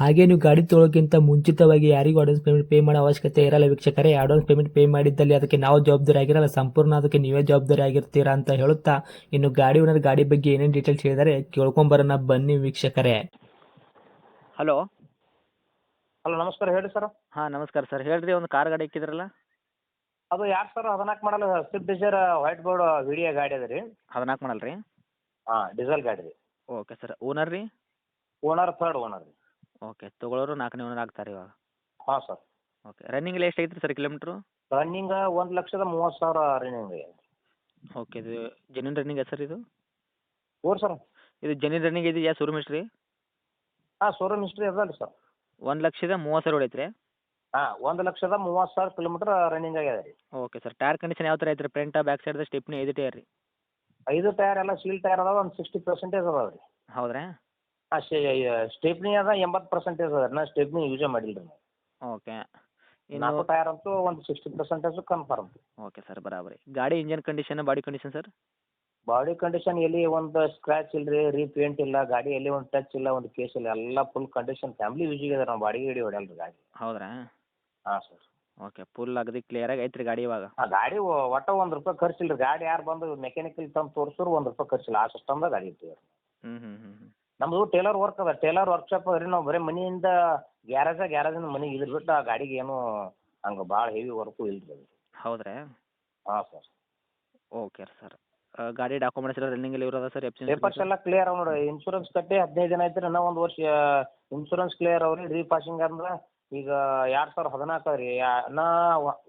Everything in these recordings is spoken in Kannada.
ಹಾಗೆ ನೀವು ಗಾಡಿ ತೊಳೋಕ್ಕಿಂತ ಮುಂಚಿತವಾಗಿ ಯಾರಿಗೂ ಅಡ್ವಾನ್ಸ್ ಪೇಮೆಂಟ್ ಪೇ ಮಾಡೋ ಅವಶ್ಯಕತೆ ಇರಲ್ಲ ವೀಕ್ಷಕರೇ. ಅಡ್ವಾನ್ಸ್ ಪೇಮೆಂಟ್ ಪೇ ಮಾಡಿದ್ದಲ್ಲಿ ಅದಕ್ಕೆ ನಾವು ಜವಾಬ್ದಾರಿ ಆಗಿರಲ್ಲ. ಸಂಪೂರ್ಣ ಅದಕ್ಕೆ ನೀವೇ ಜವಾಬ್ದಾರಿ ಆಗಿರ್ತೀರಾ ಅಂತ ಹೇಳುತ್ತಾ ಇನ್ನು ಗಾಡಿ ಓನರ್ ಗಾಡಿ ಬಗ್ಗೆ ಏನೇನು ಡೀಟೇಲ್ಸ್ ಹೇಳಿದರೆ ಕೇಳ್ಕೊಂಬರೋಣ ಬನ್ನಿ ವೀಕ್ಷಕರೇ. ಹಲೋ ಹಲೋ ನಮಸ್ಕಾರ. ಹೇಳಿ ಸರ್ ಹಾಂ ನಮಸ್ಕಾರ ಸರ್ ಹೇಳ್ರಿ ಒಂದು ಕಾರ್ ಗಾಡಿ ಇಕ್ಕಿದ್ರಲ್ಲ ಅದು ಯಾರು ಸರ್ ಹದಿನಾಲ್ಕು ಮಾಡಲ್ಲ Swift Dzire white board video ಗಾಡಿ ಅದ ರೀ. ಹದಿನಾಲ್ಕು ಮಾಡಲ್ ರೀ? ಹಾಂ ಡೀಸೆಲ್ ಗಾಡಿ ರೀ. ಓಕೆ ಸರ್ ಓನರ್ ರೀ? ಓನರ್ ಥರ್ಡ್ ಓನರ್ ರೀ. ಓಕೆ ತೊಗೊಳೋರು ನಾಲ್ಕನೇ ಓನರ್ ಆಗ್ತಾರೆ ಇವಾಗ. ಹಾಂ ಸರ್ ಓಕೆ ರನ್ನಿಂಗ್ ಎಲ್ಲ ಎಷ್ಟು ಐತ್ರಿ ಸರ್ ಕಿಲೋಮೀಟ್ರು ರನ್ನಿಂಗ್ ಒಂದು ಲಕ್ಷದ ಮೂವತ್ತು ಸಾವಿರ ರನ್ನಿಂಗ್ ಓಕೆ ಇದು ಜೆನ್ಯೂನ್ ರನ್ನಿಂಗ್ ಸರ್ ಇದು? ಓರ್ ಸರ್ ಇದು ಜೆನ್ಯೂನ್ ರನ್ನಿಂಗ್ ಇದೆ ಯಾ ಶೋರೂಮ್ ಎಷ್ಟು ರೀ ಹಾಂ ಶೋರೂಮ್ ಹಿಸ್ಟ್ರಿ ಅದಲ್ಲ ರೀ ಸರ್ ಒಂದು ಲಕ್ಷದ ಮೂವತ್ತು ಸಾವಿರ ಐತ್ರಿ ಹಾಂ ಒಂದು ಲಕ್ಷದ ಮೂವತ್ತು ಸಾವಿರ ಕಿಲೋಮೀಟ್ರ್ ರನ್ನಿಂಗ್ ಆಗ್ಯದ ರೀ. ಓಕೆ ಸರ್ ಟೈರ್ ಕಂಡೀಷನ್ ಯಾವ ಥರ ಐತ್ರಿ? ಫ್ರಂಟ್ ಬ್ಯಾಕ್ ಸೈಡ್ ಸ್ಟೆಪ್ನಿ ಐದು ಟೈರ್ ರೀ? ಐದು ಟೈರ್ ಎಲ್ಲ ಸೀಲ್ ಟೈರ್ ಅದಾವ ಒಂದು ಸಿಕ್ಸ್ಟಿ ಪರ್ಸೆಂಟೇಜ್ ಅದಾವ ರೀ. ಹೌದ್ರಾ? ಹಾಂ ಸ್ಟೇಪ್ನಿ ಅದ ಎಂಬತ್ತು ಪರ್ಸೆಂಟೇಜ್ ಅದ. ನಾ ಸ್ಟೇಪ್ನಿ ಯೂಸೇ ಮಾಡಿಲ್ಲ ರೀ ಓಕೆ. ನಾಲ್ಕು ಇನ್ನು ಟೈರ್ ಅಂತೂ ಒಂದು sixty percentage confirm okay sir ಬರಾಬರಿ. ಗಾಡಿ engine condition body condition sir? Body condition ಎಲ್ಲಿ ಒಂದು ಸ್ಕ್ರಾಚ್ ಇಲ್ಲ ರೀ ರೀಪೇಂಟ್ ಇಲ್ಲ ಗಾಡಿ ಎಲ್ಲಿ ಒಂದು ಟಚ್ ಇಲ್ಲ ಒಂದು ಕೇಸ್ ಇಲ್ಲ ಎಲ್ಲ ಫುಲ್ ಕಂಡೀಷನ್ ಫ್ಯಾಮಿಲಿ ಯೂಸ್ ಇದೆ ನಾವು ಬಾಡಿಗೆ ಗಿಡಿ ಹೊಡೆಯಲ್ಲ ರೀ ಗಾಡಿ. ಹೌದ್ರಾ? ಹಾಂ ಸರ್. ಓಕೆ ಫುಲ್ ಅಗದಿ ಕ್ಲಿಯರಾಗಿ ಐತ್ರಿ ಗಾಡಿ ಇವಾಗ? ಗಾಡಿ ಒ- ಒಟ್ಟ ಒಂದು ರೂಪಾಯಿ ಖರ್ಚಿಲ್ಲ ರೀ ಗಾಡಿ ಯಾರು ಬಂದು ಮೆಕ್ಯಾನಿಕಲ್ ತಂದು ತೋರಿಸಿದ್ರು ಒಂದು ರೂಪಾಯಿ ಖರ್ಚಿಲ್ಲ. ಆ ಸಿಸ್ಟಮ್ದಾಗ ಗಾಡಿ ಇರ್ತೀವಿ. ಹ್ಞೂ ಹ್ಞೂ ಹ್ಞೂ ಹ್ಞೂ ನಮ್ಮದು ಟೇಲರ್ ವರ್ಕ್ ಅದ. ಟೇಲರ್ ವರ್ಕ್ಶಾಪ್ ಅದ ರೀ ನಾವು ಬರೀ ಮನೆಯಿಂದ ಗ್ಯಾರೇಜ ಗ್ಯಾರೇಜಿಂದ ಮನೆಗೆ ಇದ್ರ ಬಿಟ್ಟು ಆ ಗಾಡಿಗೆ ಏನು ಹಂಗೆ ಭಾಳ ಹೆವಿ ವರ್ಕು ಇಲ್ಲ ರೀ ಅದು. ಹೌದ್ರಾ? ಹಾಂ ಸರ್. Okay sir. ಗಾಡಿ ಡಾಕ್ಯುಮೆಂಟ್ಸ್ ಎಲ್ಲ ರನ್ನಿಂಗ್ ಅಲ್ಲಿ ಇರೋದ ಸರ್? ಎಫ್ ಪೇಪರ್ಸ್ ಎಲ್ಲ ಕ್ಲಿಯರ್ ಅವ ನೋಡಿ ಇನ್ಶೂರೆನ್ಸ್ ಕಟ್ಟಿ ಹದಿನೈದು ದಿನ ಆಯ್ತು ರೀ ಇನ್ನೂ ಒಂದು ವರ್ಷ ಇನ್ಶೂರೆನ್ಸ್ ಕ್ಲಿಯರ್ ಅವ್ರಿ ರೀ. ರೀಪಾಸಿಂಗ್ ಅಂದ್ರೆ ಈಗ ಎರಡು ಸಾವಿರ ಹದಿನಾಲ್ಕು ರೀ. ನಾ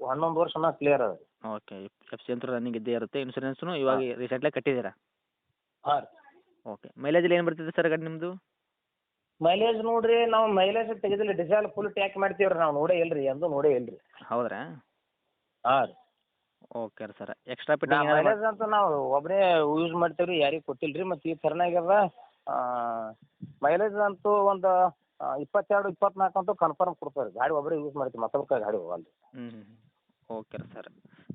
ಹನ್ನೊಂದು ವರ್ಷ ಅನ್ನೋ ಕ್ಲಿಯರ್ ಅದ ರೀ. ಓಕೆ. ಎಫ್ಸಿ ಅಂತ ಅಂತೂ ರನ್ನಿಂಗ್ ಇದ್ದೇ ಇರುತ್ತೆ. ಇನ್ಶೂರೆನ್ಸ್ನು ಇವಾಗ ರೀಸೆಂಟ್ಲಿ ಕಟ್ಟಿದ್ದೀರಾ? ಹಾಂ ರೀ. ಓಕೆ ಮೈಲೇಜ್ ಏನು ಬರ್ತದೆ ಸರ್ ಗಾಡಿ ನಿಮ್ಮದು ಮೈಲೇಜ್ ನೋಡ್ರಿ ನಾವು ಮೈಲೇಜ್ ತೆಗೆದಿಲ್ಲ ಡಿಸೈಲ್ ಫುಲ್ ಟ್ಯಾಕ್ ಮಾಡ್ತೀವ್ರಿ ರೀ ನಾವು ನೋಡೇ ಇಲ್ರಿ ಎಂದು ನೋಡೇ ಇಲ್ರಿ. ಹೌದ್ರಾ? ಹಾಂ ರೀ. Okay sir extra pit mileage ಅಂತ ನಾವು ಒಬ್ಬರೇ ಯೂಸ್ ಮಾಡ್ತೀವಿ ರೀ ಯಾರಿಗೂ ಕೊಟ್ಟಿಲ್ಲ ರೀ ಮತ್ತು ಈ ಥರನಾಗ್ಯದ ಮೈಲೇಜ್ ಅಂತೂ ಒಂದು ಇಪ್ಪತ್ತೆರಡು ಇಪ್ಪತ್ನಾಲ್ಕು ಅಂತೂ ಕನ್ಫರ್ಮ್ ಕೊಡ್ತಾರೆ ಗಾಡಿ ಒಬ್ಬರೇ ಯೂಸ್ ಮಾಡ್ತೀವಿ ಮತ್ತೊಬ್ಬ ಗಾಡಿ ಹೋಗಲ್ಲ ರೀ ಹ್ಞೂ ಹ್ಞೂ ಓಕೆ ಸರ್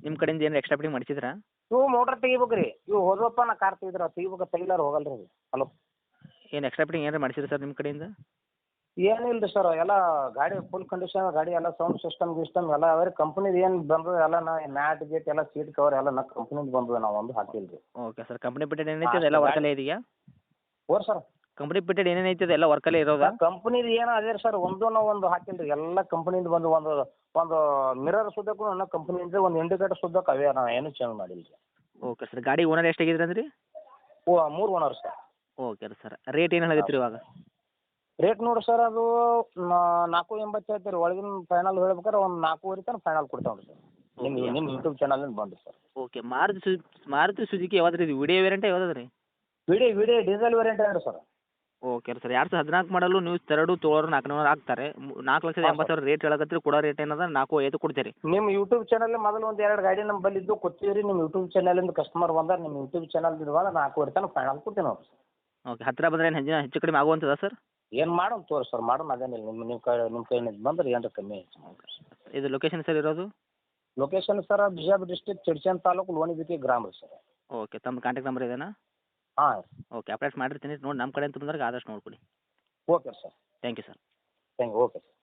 ನಿಮ್ಮ ಕಡೆಯಿಂದ ಏನು ಎಕ್ಸ್ಟ್ರಾ ಫಿಟ್ಟಿಂಗ್ ಮಾಡಿಸಿದ್ರಾ? ಇವು ಮೋಟ್ರ್ ತೆಗಿಬೇಕ್ರಿ. ಇವು ಹೋದ್ವಪ್ಪ ನಾ ಕಾರ್ ತೆಗಿದ್ರ ತೆಗಿಬೇಕು ತೆಗಿಲಾರ ಹೋಗಲ್ರಿ ರೀ ಹಲೋ ಏನು ಎಕ್ಸ್ಟ್ರಾ ಫಿಟ್ಟಿಂಗ್ ಏನಾರು ಮಾಡಿಸಿದ್ರಾ ಸರ್ ನಿಮ್ಮ ಕಡೆಯಿಂದ? ಏನಿಲ್ಲ ರೀ ಸರ್ ಎಲ್ಲ ಗಾಡಿ ಫುಲ್ ಕಂಡೀಷನ್ ಗಾಡಿ ಎಲ್ಲ ಸೌಂಡ್ ಸಿಸ್ಟಮ್ ಗಿಸ್ಟಮ್ ಎಲ್ಲ ಅವ ರೀ. ಕಂಪ್ನಿದು ಏನು ಬಂದದ ಎಲ್ಲ ನಾ ಮ್ಯಾಟ್ ಗೇಟ್ ಎಲ್ಲ ಸೀಟ್ ಕವರ್ ಎಲ್ಲ ನಾ ಕಂಪ್ನಿದು ಬಂದದ ನಾವು ಒಂದು ಹಾಕಿಲ್ರಿ. ರೀ ಓಕೆ ಸರ್ ಕಂಪ್ನಿ ಬಿಟ್ಟು ಏನೈತೆ ಅದೆಲ್ಲ ವರ್ಕಲ್ಲೇ ಇದೆಯಾ? ಓರ್ ಸರ್ ಕಂಪ್ನಿ ಬಿಟ್ಟೆಡ್ ಏನೇನೈತೆ ಅದೆಲ್ಲ ವರ್ಕಲ್ಲೇ ಇರೋದಾ? ಕಂಪ್ನಿದು ಏನೋ ಅದೇ ಸರ್ ಒಂದು ನಾವು ಒಂದು ಹಾಕಿಲ್ಲ ರೀ ಎಲ್ಲ ಕಂಪ್ನಿಯಿಂದ ಬಂದು ಒಂದು ಒಂದು ಮಿರರ್ ಸುದ್ದಕ್ಕೂ ನನ್ನ ಕಂಪ್ನಿಯಿಂದ ಒಂದು ಇಂಡಿಕೇಟರ್ ಸುದ್ದಕ್ಕೆ ಅವೇ ನಾನು ಏನು ಚೇಂಜ್ ಮಾಡಿಲ್ಲ ರೀ. ಓಕೆ ಸರ್ ಗಾಡಿ ಓನರ್ ಎಷ್ಟಾಗಿದ್ರಿ ಅಂದ್ರಿ? ಓ ಮೂರು ಓನರ್ ಸರ್ ಓಕೆ ರೀ ಸರ್ ರೇಟ್ ಏನು ಹೇಳತ್ತೀರಿ ಇವಾಗ? ರೇಟ್ ನೋಡಿ ಸರ್ ಅದು ನಾ- ನಾಲ್ಕು ಎಂಬತ್ತು ಹೇಳ್ತೀರಿ ಒಳಗಿನ ಫೈನಲ್ ಹೇಳ್ಬೇಕಾದ್ರೆ ಒಂದು ನಾಲ್ಕೂವರೆ ತನಕ ಫೈನಲ್ ಕೊಡ್ತೇವೆ ಸರ್ ನಿಮ್ಮ ನಿಮ್ಮ ಯೂಟ್ಯೂಬ್ ಚಾನಲಿಂದ ಬಂದು ಸರ್ ಓಕೆ ಮಾರುತಿ ಸು ಮಾರುತಿ ಸುಜುಕಿ ಯಾವ್ದು ರೀ ವಿಡಿಯೋ ವೇರಿಯಂಟ್ ಯಾವ್ದು ರೀ ವಿಡಿಯೋ ವಿಡಿಯೋ ಡೀಸೆಲ್ ವೇರಿಯಂಟ್ ಹೇಳಿ ಸರ್ ಓಕೆ ಸರ್. ಎರಡು ಸಾವಿರದ ಹದಿನಾಲ್ಕು ಮಾಡಲು ನೀವು ತೆರಡು ತೊಗೊಳೋರು ನಾಲ್ಕು ನೂರು ಹಾಕ್ತಾರೆ. ನಾಲ್ಕು ಲಕ್ಷದ ಎಂಬತ್ತು ಸಾವಿರ ರೇಟ್ ಹೇಳಕತ್ತೀರಿ ಕೊಡೋ ರೇಟ್ ಏನದ ನಾಲ್ಕು ಐದು ಕೊಡ್ತೀರಿ. ನಿಮ್ಮ ಯೂಟ್ಯೂಬ್ ಚಾನಲ್ ಮೊದಲು ಒಂದು ಎರಡು ಗಾಡಿ ನಮ್ಮ ಬಳಿ ಇದ್ದು ಕೊಡ್ತೀವಿ ರೀ ನಿಮ್ಮ ಯೂಟ್ಯೂಬ್ ಚಾನಲಿಂದ ಕಸ್ಟಮರ್ ಬಂದಾಗ ನಿಮ್ಮ ಯೂಟ್ಯೂಬ್ ಚಾನಲ್ ಇರುವಾಗ ನಾಲ್ಕು ತನಕ ಫೈನಲ್ ಕೊಡ್ತೀವಿ ನಾವು ಓಕೆ ಹತ್ತಿರ ಬಂದರೆ ಏನು ಹೆಚ್ಚಿನ ಹೆಚ್ಚು ಕಡಿಮೆ ಆಗುವಂಥದ ಸರ್? ಏನು ಮಾಡೋಣ ತೋರಿ ಸರ್ ಮಾಡೋಣ ಅದೇನಿಲ್ಲ ನಿಮ್ಮ ನಿಮ್ಮ ಕೈ ನಿಮ್ಮ ಕೈಯಿಂದ ಬಂದ್ರೆ ಏನಾರ ಕಮ್ಮಿ ಇದು ಲೊಕೇಶನ್ ಸರ್ ಇರೋದು? Location sir Bijapur district Chadchan taluk Loni BK ಗ್ರಾಮ ರೀ ಸರ್. ಓಕೆ ತಮ್ಮ ಕಾಂಟ್ಯಾಕ್ಟ್ ನಂಬರ್ ಇದೇನಾ? ಹಾಂ. ಓಕೆ ಅಪ್ಡೇಟ್ ಮಾಡಿರ್ತೀನಿ. ನೋಡಿ ನಮ್ಮ ಕಡೆ ಅಂತ ಬಂದಾಗ ಆದಷ್ಟು ನೋಡ್ಕೊಡಿ. Okay sir thank you sir thank you okay sir